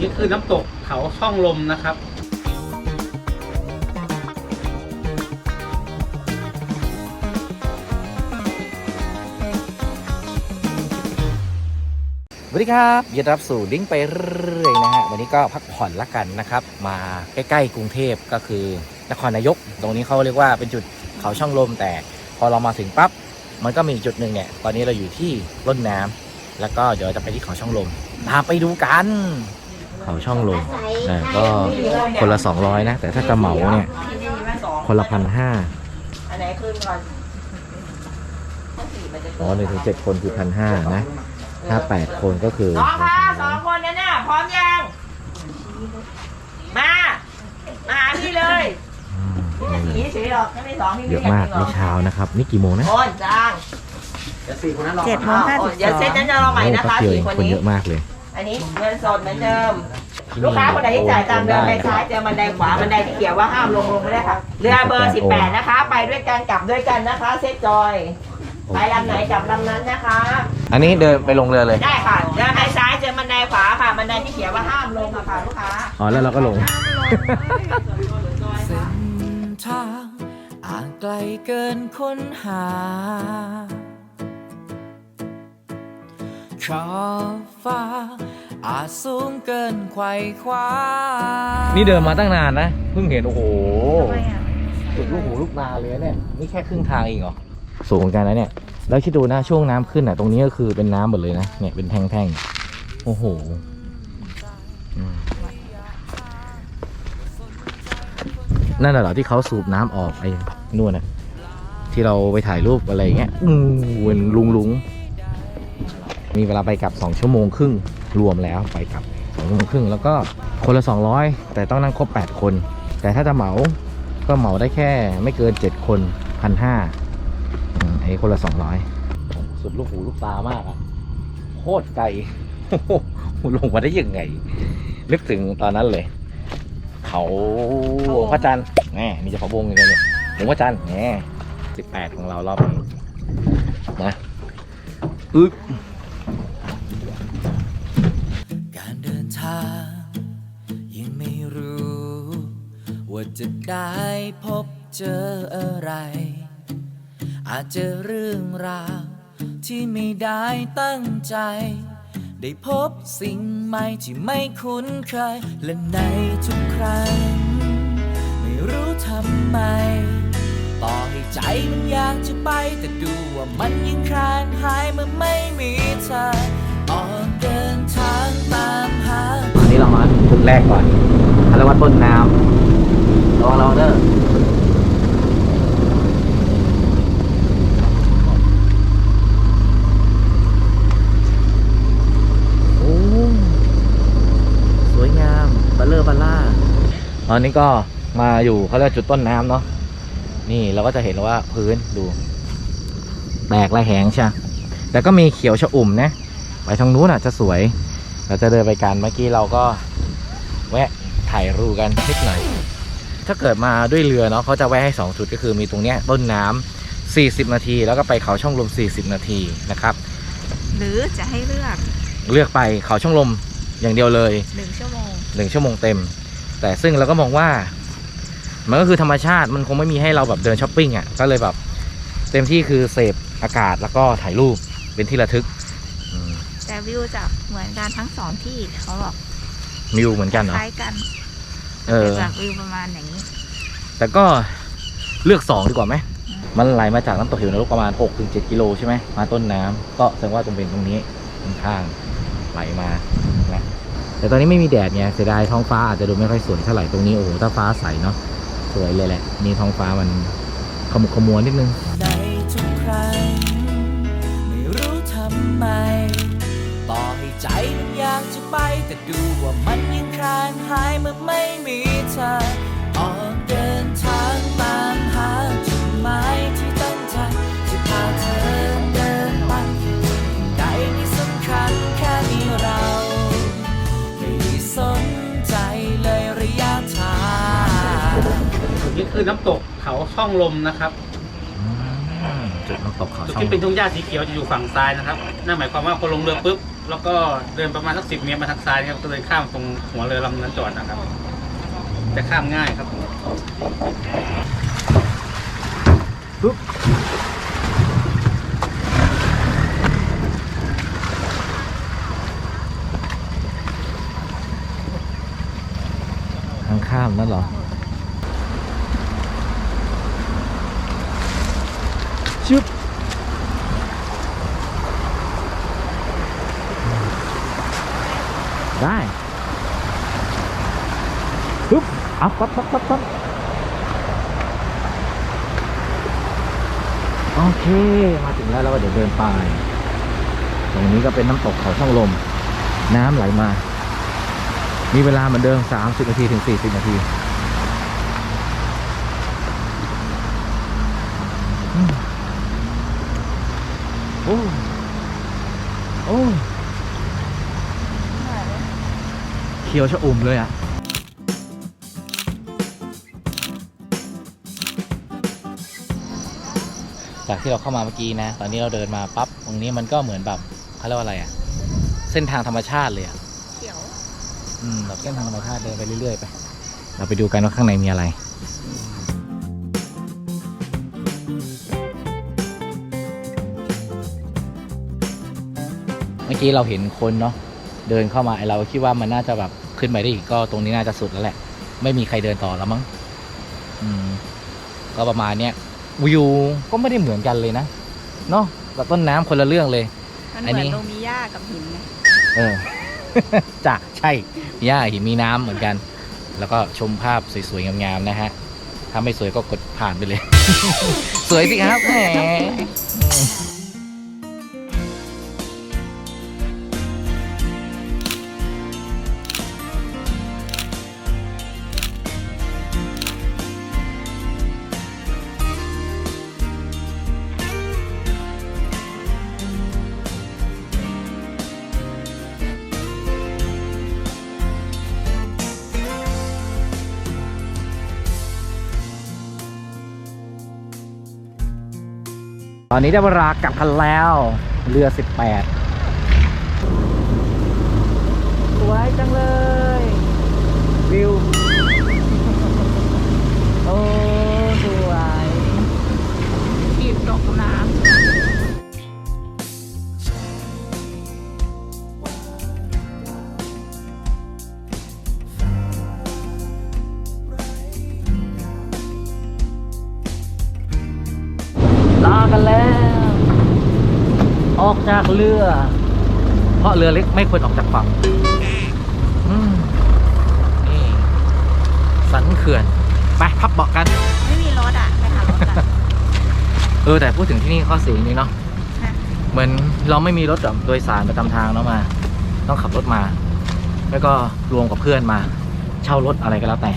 นี่คือน้ำตกเขาช่องลมนะครับ สวัสดีครับยินดีรับสู่ดิ้งไปเรื่อยนะฮะ วันนี้ก็พักผ่อนละกันนะครับ มาใกล้ๆกรุงเทพก็คือนครนายก ตรงนี้เขาเรียกว่าเป็นจุดเขาช่องลม แต่พอเรามาถึงปั๊บ มันก็มีจุดหนึ่งเนี่ย ตอนนี้เราอยู่ที่ร่นน้ำแล้วก็เดี๋ยวจะไปที่เขาช่องลมตามไปดูกัน เขาช่องลมนะก็คนละ 200 นะ แต่ถ้าจะเหมาเนี่ย คนละพันห้าอันไหนขึ้นก่อนอ๋อหนึ่งถึงเจ็ดคนคือพันห้านะ ถ้าแปดคนก็คือน้องคะสองคนนั้นน่ะพร้อมยัง มา มาหาพี่เลยอืมพี่จะสีเฉยหรอกถ้าไม่สองพี่เยไม่อะอยากมากกินหรนี่อกเช้านะครับ นี่กี่โมงนะโอนจ้างเดี๋ยวสี่คนนั้นรอเจ็ดโมงห้าโอสินบเดี๋ยวสอเซ็ตงนั้นจะรอใหม่นะคะโอ้สี่แป๊บคนเดียวเองคนนี้เยอะมากเลย อันนี้เงินสดเหมือนเดิม ลูกค้าคนไหนที่จ่ายตามเดิมไปซ้ายเจอบันไดขวาบันไดที่เขียวว่าห้ามลงลงไม่ได้ค่ะ เรือเบอร์ 18 นะคะ ไปด้วยกันกลับด้วยกันนะคะ เซ็ตจอย ไปลำไหนกลับลำนั้นนะคะ อันนี้เดินไปลงเรือเลย ได้ค่ะเดินไปซ้ายเจอบันไดขวาค่ะบันไดที่เขียวว่าห้ามลงอะค่ะลูกค้า อ๋อ แล้วเราก็ลง เส้นทางอ่างไกลเกินค้นหา ขอบฟ้า อาจสูงเกินไขว่คว้านี่เดินมาตั้งนานนะ เพิ่งเห็น โอ้โหทำไมอะสุดลูกหูลูกตาเลยเนี่ย นี่แค่ครึ่งทางเองเหรอ สูงเหมือนกันนะเนี่ย แล้วคิดดูนะช่วงน้ำขึ้นอะ ตรงนี้ก็คือเป็นน้ำหมดเลยนะ เนี่ยเป็นแท่งๆ โอ้โหอืมนั่นน่ะเหรอที่เขาสูบน้ำออกไอ้นู่นน่ะ ที่เราไปถ่ายรูปอะไรอย่างเงี้ยอู้เป็นลุงลุงๆมีเวลาไปกลับสองชั่วโมงครึ่ง รวมแล้วไปกลับสองชั่วโมงครึ่งแล้วก็คนละสองร้อยแต่ต้องนั่งครบแปดคน แต่ถ้าจะเหมาก็เหมาได้แค่ไม่เกินเจ็ดคนพันห้าไอ้คนละสองร้อยสุดลูกหูลูกตามากอะโคตรไกลโอ้โหลงมาได้ยังไง นึกถึงตอนนั้นเลย เขาหลวงพระจันทร์แหมมีจะพะวงอยู่เลยเนี่ยหลวงพระจันทร์แหมสิบแปดของเรารอบนี้นะอึ๊บ จะได้พบเจออะไร อาจจอเรื่องราวที่ไม่ได้ตั้งใจ ได้พบสิ่งใหม่ที่ไม่คุ้นเคย และในทุกครั้ง ไม่รู้ทำไม ต่อให้ใจมันอยากจะไป แต่ดูว่ามันยังคลานหายเมื่อไม่มีเธอออกเดินทางตามหา ตอนนี้เรามาจุดแรกก่อนเขาเรียกว่าต้นน้ำ ระวังเราเด้อโอ้สวยงามบัลเลอร์บัลล่าตอนนี้ก็มาอยู่เขาเรียกจุดต้นน้ำเนาะนี่เราก็จะเห็นว่าพื้นดูแตกและแหงใช่แต่ก็มีเขียวชะอุ่มนะ ไปทางนู้นอะจะสวย เราจะเดินไปกันเมื่อกี้เราก็แวะถ่ายรูปกันนิดหน่อย ถ้าเกิดมาด้วยเรือเนาะเขาจะแวะให้2จุดก็คือมีตรงเนี้ยต้นน้ำ40 นาที แล้วก็ไปเขาช่องลม 40 นาทีนะครับ หรือจะให้เลือกเลือกไปเขาช่องลมอย่างเดียวเลยหนึ่งชั่วโมง1ชั่วโมงเต็ม แต่ซึ่งเราก็มองว่า มันก็คือธรรมชาติมันคงไม่มีให้เราแบบเดินช้อปปิ้งอะก็เลยแบบเต็มที่คือเสพอากาศแล้วก็ถ่ายรูปเป็นที่ระทึกอืมแต่วิวจะเหมือนกันทั้งสองที่เขาบอกมิวเหมือนกันเหรอคล้ายกัน เออแต่จากวิวประมาณอย่างนี้ แต่ก็เลือก2ดีกว่าไหม มันไหลมาจากน้ำตกเหวนรกประมาณ6-7กิโลใช่ไหมมาต้นน้ำก็แสดงว่าตรงเป็นตรงนี้ข้างๆไหลมานะแต่ตอนนี้ไม่มีแดดไงเสียดายท้องฟ้าอาจจะดูไม่ค่อยสวยเท่าไหร่ตรงนี้โอ้โหถ้าฟ้าใสเนาะสวยเลยแหละนี่ท้องฟ้ามันขมุกขมัวนิดนึง ในทุกครั้ง ไม่รู้ทำไม ต่อ ให้ใจมันอยากจะไปแต่ดูว่ามันยังคลานหายเมื่อไม่มีเธอออกเดินทางตามหาจุดหมายที่ตั้งใจจะพาเธอเดินไปใดไม่สำคัญแค่มีเราไม่ได้สนใจเลยระยะทางนี่คือน้ำตกเขาช่องลมนะครับจุดน้ำตกเขาจุดช่องที่เป็นทุ่งหญ้าสีเขียวจะอยู่ฝั่งซ้ายนะครับ นั่นหมายความว่าพอลงเรือปุ๊บ แล้วก็เดินประมาณสักสิบเมตรมาทางซ้ายนะครับก็เลยข้ามตรงหัวเรือลำนั้นจอดนะครับ จะข้ามง่ายครับทางข้ามนั่นเหรอ ชึบ ได้ปึ๊บอัพปั๊บปั๊บปั๊บปั๊บโอเค มาถึงแล้วเราก็เดี๋ยวเดินไป ตรงนี้ก็เป็นน้ำตกเขาช่องลม น้ำไหลมา มีเวลาเหมือนเดิม 30 นาทีถึง 40 นาทีโอ้ โอ้ เขียวชะอุ่มเลยอะจากที่เราเข้ามาเมื่อกี้นะ ตอนนี้เราเดินมาปั๊บ ตรงนี้มันก็เหมือนแบบเขาเรียกว่าอะไรอะ เส้นทางธรรมชาติเลยอะเขียว อืมแบบเส้นทางธรรมชาติเดินไปเรื่อยๆไป เราไปดูกันว่าข้างในมีอะไรเมื่อกี้เราเห็นคนเนาะ เดินเข้ามาไอเราคิดว่ามันน่าจะแบบขึ้นไปได้อีกก็ตรงนี้น่าจะสุดแล้วแหละ ไม่มีใครเดินต่อแล้วมั้งอืมก็ประมาณเนี้ยวิวก็ไม่ได้เหมือนกันเลยนะเนาะกับต้นน้ำคนละเรื่องเลย มันอันเหมืนี้อนโลมีย่ากับหินนะเออจ้ะใช่มีหญ้าหินมีน้ำเหมือนกัน แล้วก็ชมภาพสวยๆงามๆนะฮะถ้าไม่สวยก็กดผ่านไปเลย สวยสิครับแหม ตอนนี้ได้เวลากลับกันแล้ว เรือ 18 สวยจังเลย วิว ลากันแล้ว ออกจากเรือ เพราะเรือเล็กไม่ควรออกจากฝั่งอืมนี่สันเขื่อน ไปพับเบาะกันำไม่มีรถอะ ไปหารถกันเออแต่พูดถึงที่นี่ข้อเสียจริงๆเนาะค่ะเหมือนเราไม่มีรถแบบโดยสารประจำทางเนาะมา ต้องขับรถมา แล้วก็รวมกับเพื่อนมา เช่ารถอะไรก็แล้วแต่